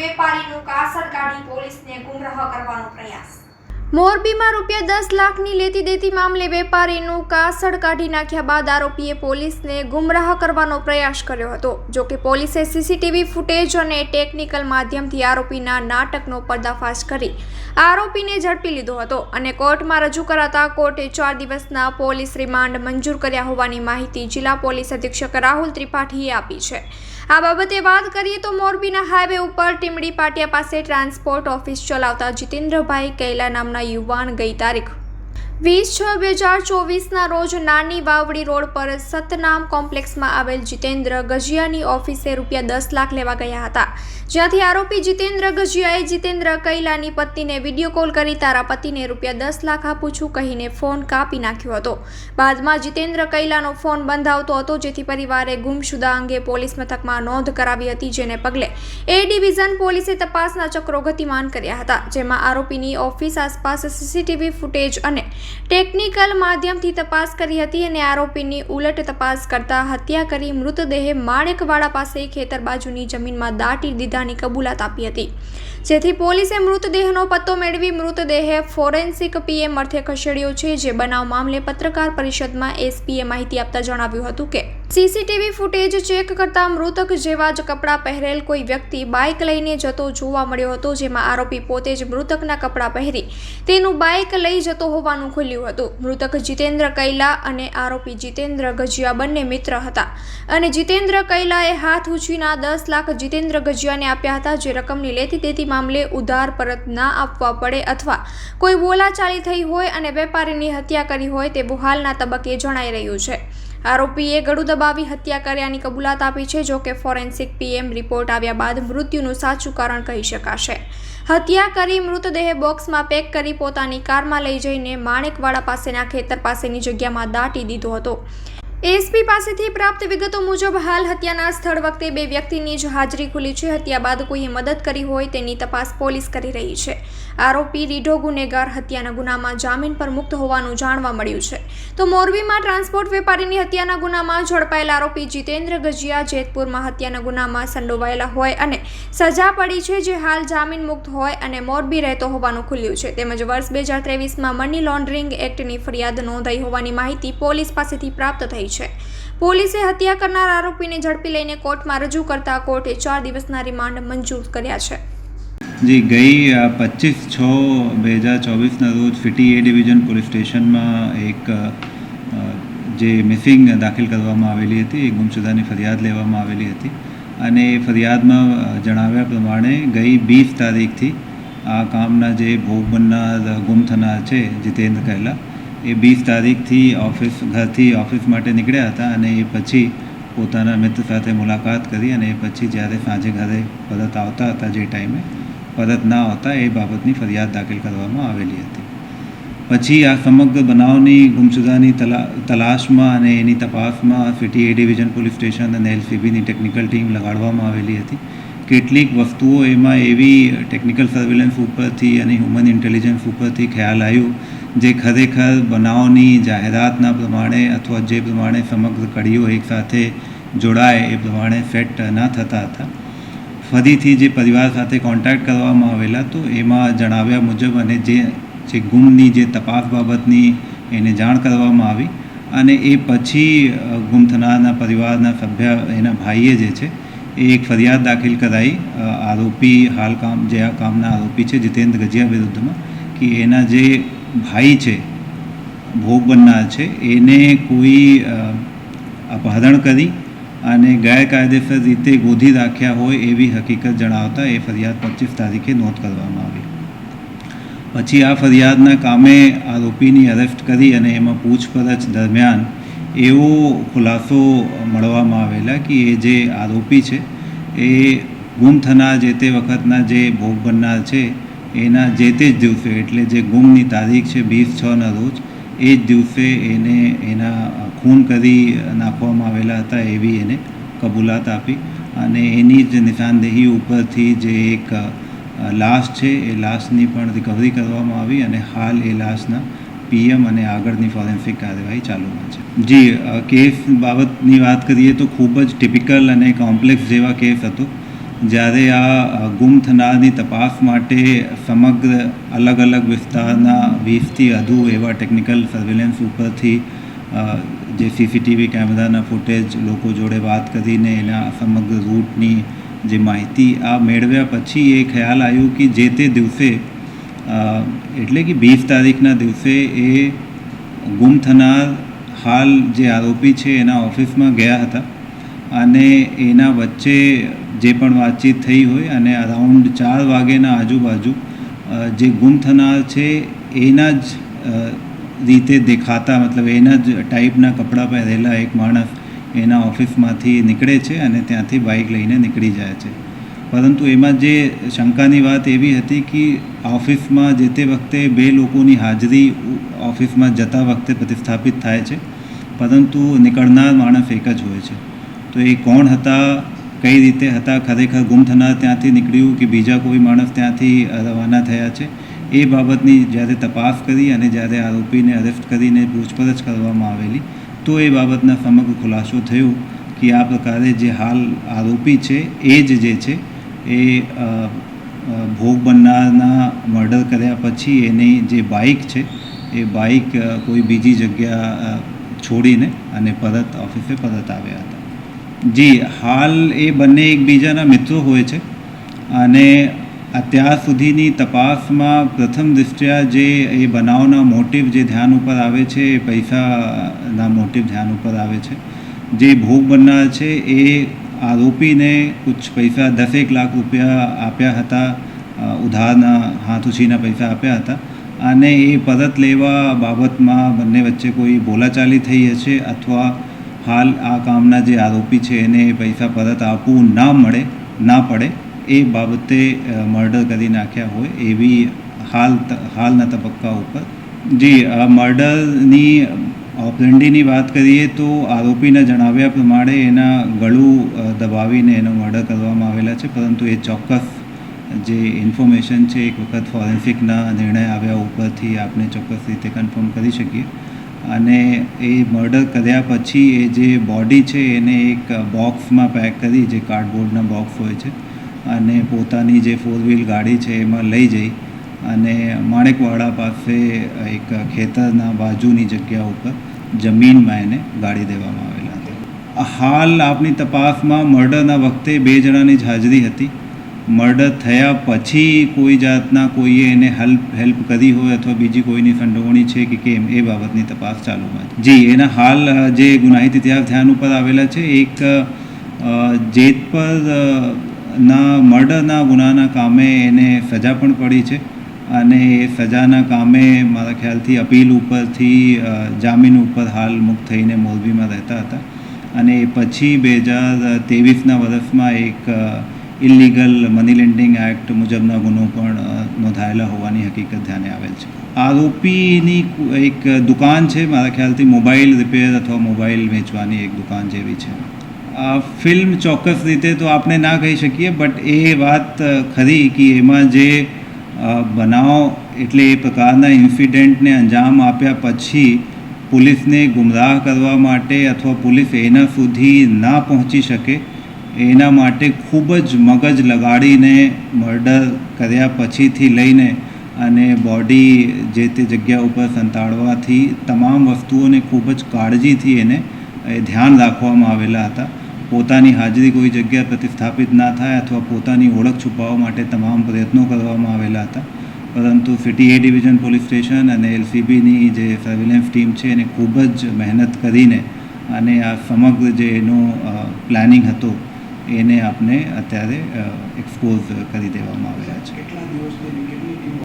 વેપારીનું કાસર કાઢી પોલીસને ગુમરાહ કરવાનો પ્રયાસ. મોરબીમાં રૂપિયા દસ લાખની લેતી દેતી મામલે વેપારીનું કાસળ કાઢી નાખ્યા બાદ આરોપીએ પોલીસને ગુમરાહ કરવાનો પ્રયાસ કર્યો હતો. જો કે પોલીસે સીસીટીવી ફૂટેજ અને ટેકનિકલ માધ્યમથી આરોપીના નાટકનો પર્દાફાશ કરી આરોપીને ઝડપી લીધો હતો અને કોર્ટમાં રજૂ કરાતા કોર્ટે ચાર દિવસના પોલીસ રિમાન્ડ મંજૂર કર્યા હોવાની માહિતી જિલ્લા પોલીસ અધિક્ષક રાહુલ ત્રિપાઠીએ આપી છે. આ બાબતે વાત કરીએ તો મોરબીના હાઈવે ઉપર ટીમડી પાટિયા પાસે ટ્રાન્સપોર્ટ ઓફિસ ચલાવતા જીતેન્દ્રભાઈ કૈલા નામના યુવાન ગઈ તારીખ વીસ છ બે હજાર ચોવીસના રોજ નાની વાવડી રોડ પર સતનામ કોમ્પ્લેક્સમાં આવેલ જીતેન્દ્ર ગજિયાની ઓફિસે રૂપિયા દસ લાખ લેવા ગયા હતા. જ્યાંથી આરોપી જીતેન્દ્ર ગજિયાએ જીતેન્દ્ર કૈલાની પત્નીને વીડિયો કોલ કરી તારા પતિને રૂપિયા દસ લાખ આપું છું કહીને ફોન કાપી નાખ્યો હતો. બાદમાં જીતેન્દ્ર કૈલાનો ફોન બંધ આવતો હતો, જેથી પરિવારે ગુમશુદા અંગે પોલીસ મથકમાં નોંધ કરાવી હતી, જેને પગલે એ ડિવિઝન પોલીસે તપાસના ચક્રો ગતિમાન કર્યા હતા, જેમાં આરોપીની ઓફિસ આસપાસ સીસીટીવી ફૂટેજ અને ટેકનિકલ માધ્યમથી તપાસ કરી હતી અને આરોપીની ઉલટ તપાસ કરતા હત્યા કરી મૃતદેહ માણેકવાડા પાસે ખેતર બાજુની જમીનમાં દાટી દીધાની કબૂલાત આપી હતી. જેથી પોલીસે મૃતદેહનો પત્તો મેળવી મૃતદેહે ફોરેન્સિક પીએમ અર્થે ખસેડ્યો છે, જે બનાવ મામલે પત્રકાર પરિષદમાં એસપીએ માહિતી આપતા જણાવ્યું હતું કે સીસીટીવી ફૂટેજ ચેક કરતા મૃતક જેવા જ કપડાં પહેરેલ કોઈ વ્યક્તિ બાઇક લઈને જતો જોવા મળ્યો હતો, જેમાં આરોપી પોતે જ મૃતકના કપડાં પહેરી તેનું બાઇક લઈ જતો હોવાનું ખુલ્યું હતું. મૃતક જીતેન્દ્ર કૈલા અને આરોપી જીતેન્દ્ર ગજિયા બંને મિત્ર હતા અને જીતેન્દ્ર કૈલાએ હાથ ઉછીના દસ લાખ જીતેન્દ્ર ગજિયાને આપ્યા હતા, જે રકમની લેતી દેતી મામલે ઉધાર પરત ના આપવા પડે અથવા કોઈ બોલાચાલી થઈ હોય અને વેપારીની હત્યા કરી હોય તેવું હાલના તબક્કે જણાઈ રહ્યું છે. આરોપીએ ગળું દબાવી હત્યા કર્યાની કબૂલાત આપી છે, જો કે ફોરેન્સિક પીએમ રિપોર્ટ આવ્યા બાદ મૃત્યુનું સાચું કારણ કહી શકાશે. હત્યા કરી મૃતદેહ બોક્સમાં પેક કરી પોતાની કારમાં લઈ જઈને માણેકવાડા પાસેના ખેતર પાસેની જગ્યામાં દાટી દીધો હતો. એસપી પાસેથી પ્રાપ્ત વિગતો મુજબ હાલ હત્યાના સ્થળ વખતે બે વ્યક્તિની જ હાજરી ખુલી છે. હત્યા બાદ કોઈએ મદદ કરી હોય તેની તપાસ પોલીસ કરી રહી છે. આરોપી રીઢો ગુનેગાર હત્યાના ગુનામાં જામીન પર મુક્ત હોવાનું જાણવા મળ્યું છે. તો મોરબીમાં ટ્રાન્સપોર્ટ વેપારીની હત્યાના ગુનામાં ઝડપાયેલા આરોપી જીતેન્દ્ર ગજિયા જેતપુરમાં હત્યાના ગુનામાં સંડોવાયેલા હોય અને સજા પડી છે જે હાલ જામીન મુક્ત હોય અને મોરબી રહેતો હોવાનું ખુલ્યું છે. તેમજ વર્ષ બે હજાર ત્રેવીસમાં મની લોન્ડરિંગ એક્ટની ફરિયાદ નોંધાઈ હોવાની માહિતી પોલીસ પાસેથી પ્રાપ્ત થઈ છે. પોલીસે હત્યા કરનાર આરોપીને ઝડપી લઈને કોર્ટમાં રજૂ કરતા કોર્ટે ચાર દિવસના રિમાન્ડ મંજૂર કર્યા છે. જી, ગઈ પચીસ છ બે હજાર ચોવીસના રોજ ફિટી એ ડિવિઝન પોલીસ સ્ટેશનમાં એક જે મિસિંગ દાખલ કરવામાં આવેલી હતી, એ ગુમશુદાની ફરિયાદ લેવામાં આવેલી હતી. અને એ ફરિયાદમાં જણાવ્યા પ્રમાણે ગઈ વીસ તારીખથી આ કામના જે ભોગ બનનાર ગુમ થનાર છે, જીતેન્દ્ર કહેલા એ વીસ તારીખથી ઓફિસ, ઘરથી ઓફિસ માટે નીકળ્યા હતા અને એ પછી પોતાના મિત્ર સાથે મુલાકાત કરી અને એ પછી જ્યારે સાંજે ઘરે પરત આવતા હતા જે ટાઈમે, પરત ના આવતા એ બાબતની ફરિયાદ દાખલ કરવામાં આવેલી હતી. પછી આ સમગ્ર બનાવની, ગુમસુદાની તલા, તલાશમાં અને એની તપાસમાં city A division police station અને એલસીબીની ટેકનિકલ ટીમ લગાડવામાં આવેલી હતી. કેટલીક વસ્તુઓ એમાં એવી ટેકનિકલ સર્વેલન્સ ઉપરથી અને હ્યુમન ઇન્ટેલિજન્સ ઉપરથી ખ્યાલ આવ્યું જે ખરેખર બનાવની જાહેરાતના પ્રમાણે અથવા જે પ્રમાણે સમગ્ર કડીઓ એકસાથે જોડાય એ પ્રમાણે સેટ ન થતા હતા. ફરીથી જે પરિવાર સાથે કોન્ટેક્ટ કરવામાં આવેલા તો એમાં જણાવ્યા મુજબ અને જે જે ગુમની જે તપાસ બાબતની એને જાણ કરવામાં આવી અને એ પછી ગુમ થનારના પરિવારના સભ્ય એના ભાઈએ જે છે, એ એક ફરિયાદ દાખલ કરાઈ. આરોપી હાલ કામ, જે આ કામના આરોપી છે, જીતેન્દ્ર ગજિયા વિરુદ્ધમાં, કે એના જે ભાઈ છે, ભોગ બનનાર છે, એને કોઈ અપહરણ કરી અને ગેરકાયદેસર રીતે ગોધી રાખ્યા હોય એવી હકીકત જણાવતા એ ફરિયાદ પચીસ તારીખે નોંધ કરવામાં આવી. પછી આ ફરિયાદના કામે આરોપીની અરેસ્ટ કરી અને એમાં પૂછપરછ દરમિયાન એવો ખુલાસો મળવામાં આવેલા કે એ જે આરોપી છે, એ ગુમ થનાર જે તે વખતના જે ભોગ બનનાર છે એના જે તે જ દિવસે, એટલે જે ગુમની તારીખ છે વીસ છના રોજ, એ જ દિવસે એને એના ખૂન કરી નાખવામાં આવેલા હતા એવી એને કબૂલાત આપી અને એની જ નિશાનદેહી ઉપરથી જે એક લાશ છે, એ લાશની પણ રિકવરી કરવામાં આવી અને હાલ એ લાશના પીએમ અને આગળની ફોરેન્સિક કાર્યવાહી ચાલુમાં છે. જી કેસ બાબતની વાત કરીએ તો ખૂબ જ ટિપિકલ અને કોમ્પ્લેક્સ જેવા કેસ હતો. જ્યારે આ ગુમ થનારની તપાસ માટે સમગ્ર અલગ અલગ વિસ્તારના વીસથી વધુ એવા ટેકનિકલ સર્વેલન્સ ઉપરથી જે સીસીટીવી કેમેરાના ફૂટેજ લોકો જોડે વાત કરીને એના સમગ્ર રૂટની જે માહિતી આ મેળવ્યા પછી એ ખ્યાલ આવ્યો કે જે તે દિવસે એટલે કે વીસ તારીખના દિવસે એ ગુમ થનાર હાલ જે આરોપી છે એના ઓફિસમાં ગયા હતા. અને એના વચ્ચે જે પણ વાતચીત થઈ હોય અને અરાઉન્ડ ચાર વાગ્યાના આજુબાજુ જે ગુમ થનાર છે, એના જ રીતે દેખાતા, મતલબ એના જ ટાઈપના કપડાં પહેરેલા એક માણસ એના ઓફિસમાંથી નીકળે છે અને ત્યાંથી બાઇક લઈને નીકળી જાય છે. પરંતુ એમાં જે શંકાની વાત એવી હતી કે ઓફિસમાં જે તે વખતે બે લોકોની હાજરી ઓફિસમાં જતા વખતે પ્રતિસ્થાપિત થાય છે, પરંતુ નીકળનાર માણસ એક જ હોય છે. તો એ કોણ હતા, કઈ રીતે હતા, ખરેખર ગુમ થનાર ત્યાંથી નીકળ્યું કે બીજા કોઈ માણસ ત્યાંથી રવાના થયા છે, એ બાબતની જ્યારે તપાસ કરી અને જ્યારે આરોપીને અરેસ્ટ કરીને પૂછપરછ કરવામાં આવેલી, તો એ બાબતના સમગ્ર ખુલાસો થયો કે આ પ્રકારે જે હાલ આરોપી છે, એ જ જે છે, એ ભોગ બનનારના મર્ડર કર્યા પછી એની જે બાઇક છે, એ બાઇક કોઈ બીજી જગ્યા છોડીને અને પરત ઓફિસે પરત આવ્યા હતા. જી, હાલ એ બંને એકબીજાના મિત્રો હોય છે. અને અત્યાર સુધીની તપાસમાં પ્રથમ દૃષ્ટિયા જે એ બનાવના મોટિવ જે ધ્યાન ઉપર આવે છે, એ પૈસાના મોટિવ ધ્યાન ઉપર આવે છે. જે ભોગ બનનાર છે, એ આરોપીને કુછ પૈસા દસેક લાખ રૂપિયા આપ્યા હતા ઉધારના હાથ ઉછીના પૈસા આપ્યા હતા. અને એ પરત લેવા બાબતમાં બંને વચ્ચે કોઈ બોલાચાલી થઈ હશે અથવા હાલ આ કામના જે આરોપી છે એને પૈસા પરત આપવું ના મળે, ના પડે, એ બાબતે મર્ડર કરી નાખ્યા હોય એવી હાલ હાલના તબક્કા ઉપર. જી મર્ડરની ઓપરેન્ડીની વાત કરીએ તો આરોપીના જણાવ્યા પ્રમાણે એના ગળું દબાવીને એનો મર્ડર કરવામાં આવેલા છે, પરંતુ એ ચોક્કસ જે ઇન્ફોર્મેશન છે, એક વખત ફોરેન્સિકના નિર્ણય આવ્યા ઉપરથી આપણે ચોક્કસ રીતે કન્ફર્મ કરી શકીએ. અને એ મર્ડર કર્યા પછી એ જે બોડી છે એને એક બોક્સમાં પેક કરી, જે કાર્ડબોર્ડના બોક્સ હોય છે, અને પોતાની જે ફોર વ્હીલ ગાડી છે એમાં લઈ જઈ અને માણેકવાડા પાસે એક ખેતરના બાજુની જગ્યા ઉપર જમીનમાં એને ગાડી દેવામાં આવેલા હતા. હાલ આપની તપાસમાં મર્ડરના વખતે બે જણાની જ હાજરી હતી. મર્ડર થયા પછી કોઈ જાતના કોઈએ એને હેલ્પ હેલ્પ કરી હોય અથવા બીજી કોઈની સંડોવણી છે કે કેમ, એ બાબતની તપાસ ચાલુમાં છે જી, એના હાલ જે ગુનાહિત ઇતિહાસ ધ્યાન ઉપર આવેલા છે, એક જેતપર ના, મર્ડરના ગુનાના કામે એને સજા પણ પડી છે અને એ સજાના કામે મારા ખ્યાલથી અપીલ ઉપરથી જામીન ઉપર હાલ મુક્ત થઈને મોરબીમાં રહેતા હતા. અને પછી બે હજાર ત્રેવીસના વર્ષમાં એક ઇલીગલ મની લેન્ડિંગ એક્ટ મુજબના ગુનો પણ નોંધાયેલા હોવાની હકીકત ધ્યાને આવેલ છે. આરોપીની એક દુકાન છે, મારા ખ્યાલથી મોબાઈલ રિપેર અથવા મોબાઈલ વેચવાની એક દુકાન જેવી છે. આ ફિલ્મ ચોક્કસ રીતે તો આપણે ના કહી શકીએ, બટ એ વાત ખરી કે એમાં જે બનાવ એટલે એ પ્રકારના ઇન્સિડેન્ટને અંજામ આપ્યા પછી પોલીસને ગુમરાહ કરવા માટે અથવા પોલીસ એના સુધી ના પહોંચી શકે એના માટે ખૂબ જ મગજ લગાડીને મર્ડર કર્યા પછીથી લઈને અને બોડી જે તે જગ્યા ઉપર સંતાડવાથી તમામ વસ્તુઓને ખૂબ જ કાળજીથી એને, એ ધ્યાન રાખવામાં આવેલા હતા. પોતાની હાજરી કોઈ જગ્યા પ્રતિસ્થાપિત ના થાય અથવા પોતાની ઓળખ છુપાવવા માટે તમામ પ્રયત્નો કરવામાં આવેલા હતા. પરંતુ city A division police station અને એલસીબીની જે સર્વેલન્સ ટીમ છે એને ખૂબ જ મહેનત કરીને અને આ સમગ્ર જે એનો પ્લાનિંગ હતો એને આપણે અત્યારે એક્સપોઝ કરી દેવામાં આવ્યા છે.